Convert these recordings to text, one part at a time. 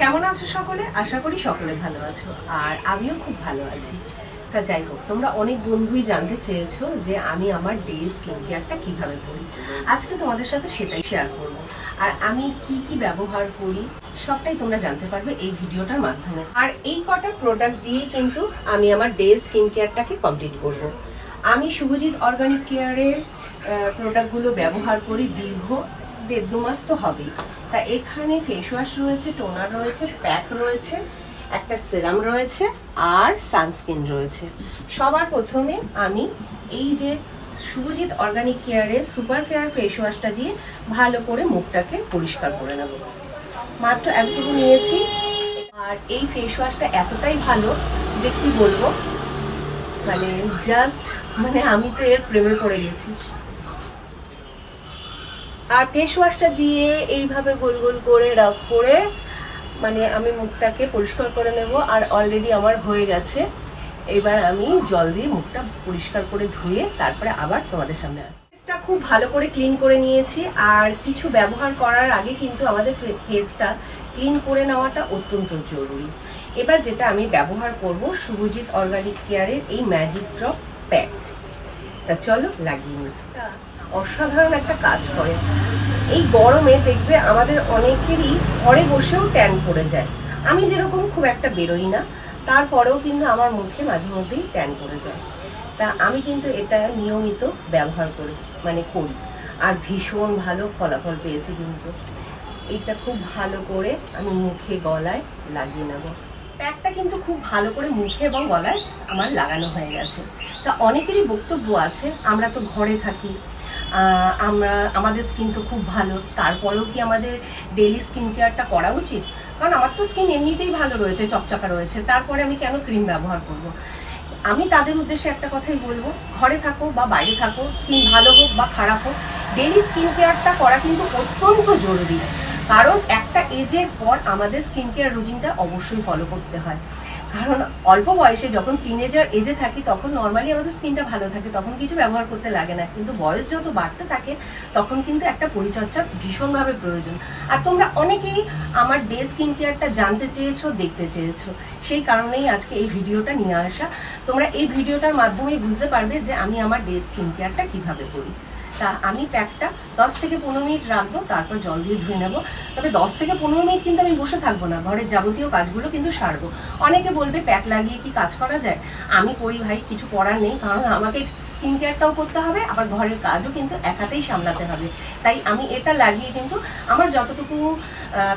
কেমন আছো সকলে? আশা করি সকলে ভালো আছো, আর আমিও খুব ভালো আছি। তা যাই হোক, তোমরা অনেক বন্ধুই জানতে চেয়েছো যে আমি আমার ডে স্কিন কেয়ারটা কীভাবে করি। আজকে তোমাদের সাথে সেটাই শেয়ার করব। আর আমি কি কি ব্যবহার করি, সবটাই তোমরা জানতে পারবে এই ভিডিওটার মাধ্যমে। আর এই কটা প্রোডাক্ট দিয়ে কিন্তু আমি আমার ডে স্কিন কেয়ারটাকে কমপ্লিট করব। আমি শুভজিৎ অর্গানিক কেয়ারের প্রোডাক্টগুলো ব্যবহার করি দীর্ঘ দেড় দু মাস তো হবেই। তা এখানে ফেস ওয়াশ রয়েছে টোনার রয়েছে প্যাক রয়েছে, একটা সিরাম রয়েছে আর সানস্ক্রিন রয়েছে। সবার প্রথমে আমি এই যে শুভজিৎ অর্গানিক কেয়ারের সুপার ফেয়ার ফেস ওয়াশটা দিয়ে ভালো করে মুখটাকে পরিষ্কার করে নেব। মাত্র একটুকু নিয়েছি। আর এই ফেস ওয়াশটা এতটাই ভালো যে কি বলব? মানে জাস্ট মানে আমি তো এর প্রেমে পড়ে গেছি। আর ফেস ওয়াশটা দিয়ে এইভাবে গোল গোল করে রাফ করে মানে আমি মুখটাকে পরিষ্কার করে নেব। আর অলরেডি আমার হয়ে গেছে। এবার আমি জল দিয়ে মুখটা পরিষ্কার করে ধুয়ে তারপরে আবার তোমাদের সামনে আসছি। ফেসটা খুব ভালো করে ক্লিন করে নিয়েছি। আর কিছু ব্যবহার করার আগে কিন্তু আমাদের ফেসটা ক্লিন করে নেওয়াটা অত্যন্ত জরুরি। এবার যেটা আমি ব্যবহার করব শুভজিৎ অর্গানিক কেয়ারের এই ম্যাজিক ড্রপ প্যাক তা চলো লাগিয়ে নিই। অসাধারণ একটা কাজ করে। এই গরমে দেখবে আমাদের অনেকেরই ঘরে বসেও ট্যান পড়ে যায়। আমি যেরকম খুব একটা বেরোই না, তারপরেও কিন্তু আমার মুখে মাঝে মধ্যেই ট্যান পড়ে যায়। তা আমি কিন্তু এটা নিয়মিত ব্যবহার করি মানে করি। আর ভীষণ ভালো ফলাফল পেয়েছি কিন্তু। এটা খুব ভালো করে আমি মুখে, গলায় লাগিয়ে নেব। প্যাকটা কিন্তু খুব ভালো করে মুখে এবং গলায় আমার লাগানো হয়ে গেছে। তা অনেকেরই বক্তব্য আছে, আমরা তো ঘরে থাকি। আমরা, আমাদের স্কিন তো খুব ভালো। তারপরেও কি আমাদের ডেলি স্কিন কেয়ারটা করা উচিত? কারণ আমার তো স্কিন এমনিতেই ভালো রয়েছে, চকচকা রয়েছে। তারপরে আমি কেন ক্রিম ব্যবহার করব। আমি তাদের উদ্দেশ্যে একটা কথাই বলব, ঘরে থাকো বা বাইরে থাকো স্কিন ভালো হোক বা খারাপ হোক ডেলি স্কিন কেয়ারটা করা কিন্তু অত্যন্ত জরুরি। কারণ একটা এজের পর আমাদের স্কিন কেয়ার রুটিনটা অবশ্যই ফলো করতে হয়। কারণ অল্প বয়সে যখন টিনেজার এজে থাকি, তখন নর্মালি আমাদের স্কিনটা ভালো থাকে, তখন কিছু ব্যবহার করতে লাগে না। কিন্তু বয়স যত বাড়তে থাকে, তখন কিন্তু একটা পরিচর্যা ভীষণভাবে প্রয়োজন। আর তোমরা অনেকেই আমার ডে স্কিন কেয়ারটা জানতে চেয়েছো, দেখতে চেয়েছো। সেই কারণেই আজকে এই ভিডিওটা নিয়ে আসা। তোমরা এই ভিডিওটার মাধ্যমেই বুঝতে পারবে যে আমি আমার ডে স্কিন কেয়ারটা কীভাবে করি। তা আমি প্যাকটা দশ থেকে পনেরো মিনিট রাখব, তারপর জল দিয়ে ধুয়ে নেব। তবে দশ থেকে পনেরো মিনিট কিন্তু আমি বসে থাকব না, ঘরের যাবতীয় কাজগুলো কিন্তু সারবো। অনেকে বলবে, প্যাক লাগিয়ে কি কাজ করা যায়? আমি করি ভাই, কিছু করার নেই, কারণ আমাকে স্কিন কেয়ারটাও করতে হবে, আবার ঘরের কাজও কিন্তু এক হাতেই সামলাতে হবে। তাই আমি এটা লাগিয়ে কিন্তু আমার যতটুকু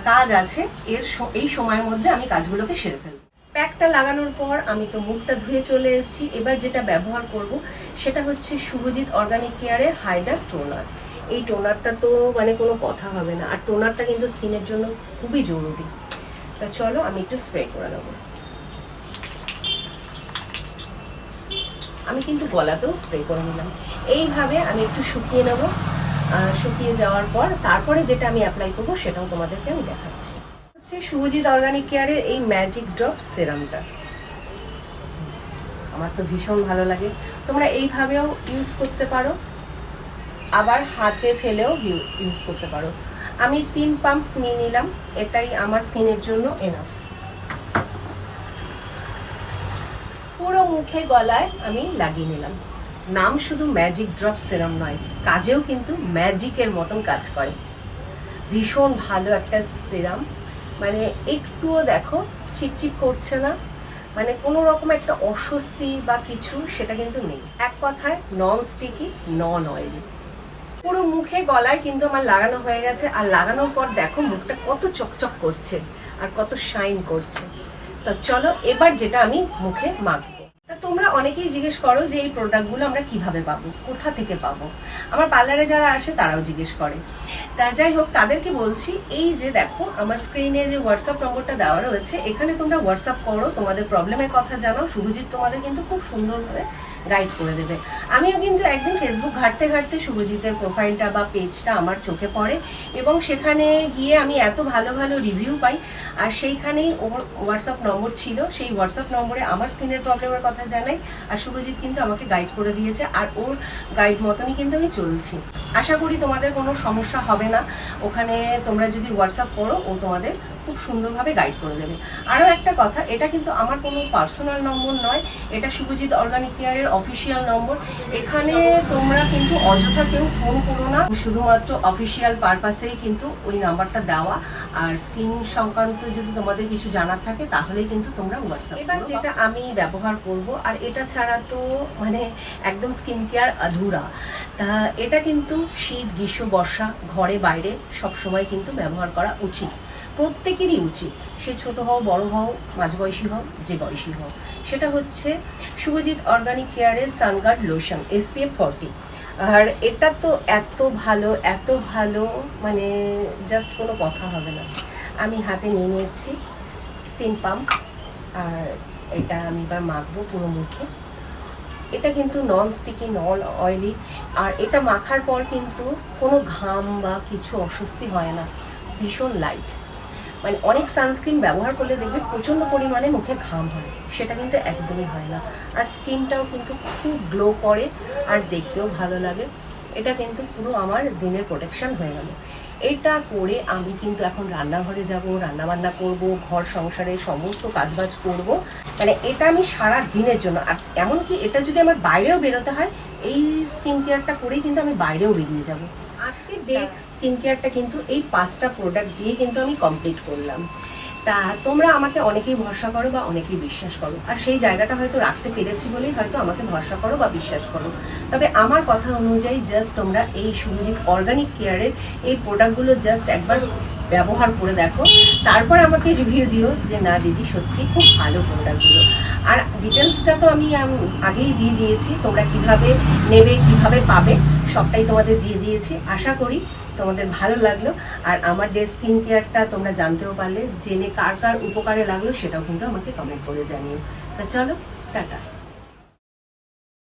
কাজ আছে, এর এই সময়ের মধ্যে আমি কাজগুলোকে সেরে ফেলব। প্যাকটা লাগানোর পর আমি তো মুখটা ধুয়ে চলে এসেছি। এবার যেটা ব্যবহার করব, সেটা হচ্ছে শুভজিৎ অর্গানিক কেয়ারের হাইডার টোনার। এই টোনারটা তো মানে কোনো কথা হবে না। আর টোনারটা কিন্তু স্কিনের জন্য খুবই জরুরি। তা চলো আমি একটু স্প্রে করে নেব। আমি কিন্তু গলাতেও স্প্রে করে নিলাম। এইভাবে আমি একটু শুকিয়ে নেব। শুকিয়ে যাওয়ার পর তারপরে যেটা আমি অ্যাপ্লাই করব, সেটাও তোমাদেরকে আমি দেখাচ্ছি। হচ্ছে শুভজিৎ অর্গানিক কেয়ারের এই ম্যাজিক ড্রপ সেরামটা। আমার তো ভীষণ ভালো লাগে। তোমরা এইভাবেও ইউজ করতে পারো। আবার হাতে ফেলেও ইউজ করতে পারো। আমি তিন পাম্প নিয়ে নিলাম। এটাই আমার স্কিনের জন্য এনাফ পুরো মুখে গলায় আমি লাগিয়ে নিলাম। নাম শুধু ম্যাজিক ড্রপ সেরাম নয়, কাজেও কিন্তু ম্যাজিকের মতন কাজ করে। ভীষণ ভালো একটা সিরাম। মানে একটুও দেখো চিপচিপ করছে না। মানে কোনো রকম একটা অস্বস্তি বা কিছু সেটা কিন্তু নেই। এক কথায় নন স্টিকি নন অয়েলি পুরো মুখে, গলায় কিন্তু আমার লাগানো হয়ে গেছে। আর লাগানোর পর দেখো মুখটা কত চকচক করছে আর কত শাইন করছে। তো চলো এবার যেটা আমি মুখে মাখবো। তা তোমরা অনেকেই জিজ্ঞেস করো যে এই প্রোডাক্টগুলো আমরা কীভাবে পাবো, কোথা থেকে পাবো? আমার পার্লারে যারা আসে তারাও জিজ্ঞেস করে। তা যাই হোক, তাদেরকে বলছি, এই যে দেখো, আমার স্ক্রিনে যে হোয়াটসঅ্যাপ নম্বরটা দেওয়া রয়েছে, এখানে তোমরা হোয়াটসঅ্যাপ করো, তোমাদের প্রবলেমের কথা জানাও, শুভজিৎ তোমাদের কিন্তু খুব সুন্দরভাবে গাইড করে দেবে। আমিও কিন্তু একদিন ফেসবুক ঘাঁটতে ঘাঁটতে শুভজিতের প্রোফাইলটা বা পেজটা আমার চোখে পড়ে এবং সেখানে গিয়ে আমি এত ভালো ভালো রিভিউ পাই, আর সেইখানেই ওর হোয়াটসঅ্যাপ নম্বর ছিল, সেই হোয়াটসঅ্যাপ নম্বরে আমার স্কিনের প্রবলেমের কথা জানাই আর শুভজিৎ কিন্তু আমাকে গাইড করে দিয়েছে। আর ওর গাইড মতনই কিন্তু আমি চলছি। আশা করি তোমাদের কোনো সমস্যা হবে না। ওখানে তোমরা যদি হোয়াটসঅ্যাপ করো, ও তোমাদের খুব সুন্দরভাবে গাইড করে দেবে। আরও একটা কথা, এটা কিন্তু আমার কোনো পার্সোনাল নম্বর নয়, এটা শুভজিৎ অর্গানিক কেয়ারের অফিসিয়াল নম্বর এখানে তোমরা কিন্তু অযথা কেউ ফোন করো না, শুধুমাত্র অফিসিয়াল পারপাসেই কিন্তু ওই নাম্বারটা দেওয়া। আর স্কিন সংক্রান্ত যদি তোমাদের কিছু জানার থাকে, তাহলেই কিন্তু তোমরা হোয়াটসঅ্যাপ এবার যেটা আমি ব্যবহার করব, আর এটা ছাড়া তো মানে একদম স্কিন কেয়ার আধুরা তা এটা কিন্তু শীত, গ্রীষ্ম, বর্ষা, ঘরে, বাইরে সব সময় কিন্তু ব্যবহার করা উচিত। প্রত্যেকেরই উচিত সে ছোট হও, বড় হও, মাঝবয়সী হও, যে বয়সী হও। সেটা হচ্ছে শুভজিৎ অর্গানিক কেয়ারের সানগার্ড লোশন এসপিএফ ফর্টি আর এটা তো এত ভালো এত ভালো মানে জাস্ট কোনো কথা হবে না। আমি হাতে নিয়ে নিয়েছি তিন পাম্প, আর এটা আমি এবার মাখবো পুরো মুখে। এটা কিন্তু নন স্টিকি নন অয়েলি আর এটা মাখার পর কিন্তু কোনো ঘাম বা কিছু অস্বস্তি হয় না, ভীষণ লাইট মানে অনেক সানস্ক্রিন ব্যবহার করলে দেখবে প্রচণ্ড পরিমাণে মুখে ঘাম হয়। সেটা কিন্তু একদমই হয় না। আর স্কিনটাও কিন্তু খুব গ্লো করে আর দেখতেও ভালো লাগে। এটা কিন্তু পুরো আমার দিনের প্রোটেকশন হয়ে গেল। এটা করে আমি কিন্তু এখন রান্নাঘরে যাব রান্না বান্না করব, ঘর সংসারের সমস্ত কাজবাজ করব। মানে এটা আমি সারা দিনের জন্য। আর এমনকি এটা যদি আমার বাইরেও বেরোতে হয়, এই স্কিন কেয়ারটা করেই কিন্তু আমি বাইরেও বেরিয়ে যাব। আজকে ডে স্কিন কেয়ারটা কিন্তু এই পাঁচটা প্রোডাক্ট দিয়ে কিন্তু আমি কমপ্লিট করলাম। তা তোমরা আমাকে অনেকেই ভরসা করো বা অনেকেই বিশ্বাস করো। আর সেই জায়গাটা হয়তো রাখতে পেরেছি বলেই হয়তো আমাকে ভরসা করো বা বিশ্বাস করো। তবে আমার কথা অনুযায়ী জাস্ট তোমরা এই সুরজিৎ অর্গানিক কেয়ারের এই প্রোডাক্টগুলো জাস্ট একবার ব্যবহার করে দেখো। তারপর আমাকে রিভিউ দিও যে, না দিদি, সত্যি খুব ভালো প্রোডাক্টগুলো আর ডিটেলসটা তো আমি, আগেই দিয়ে দিয়েছি। তোমরা কীভাবে নেবে, কীভাবে পাবে? সবটাই তোমাদের দিয়ে দিয়েছি। আশা করি তোমাদের ভালো লাগল। আর আমার ডে স্কিন কেয়ারটা তোমরা জানতেও পারলে, জেনে কার কার উপকারে লাগল সেটাও কিন্তু আমাকে কমেন্ট করে জানিও। তা চলো, টাটা।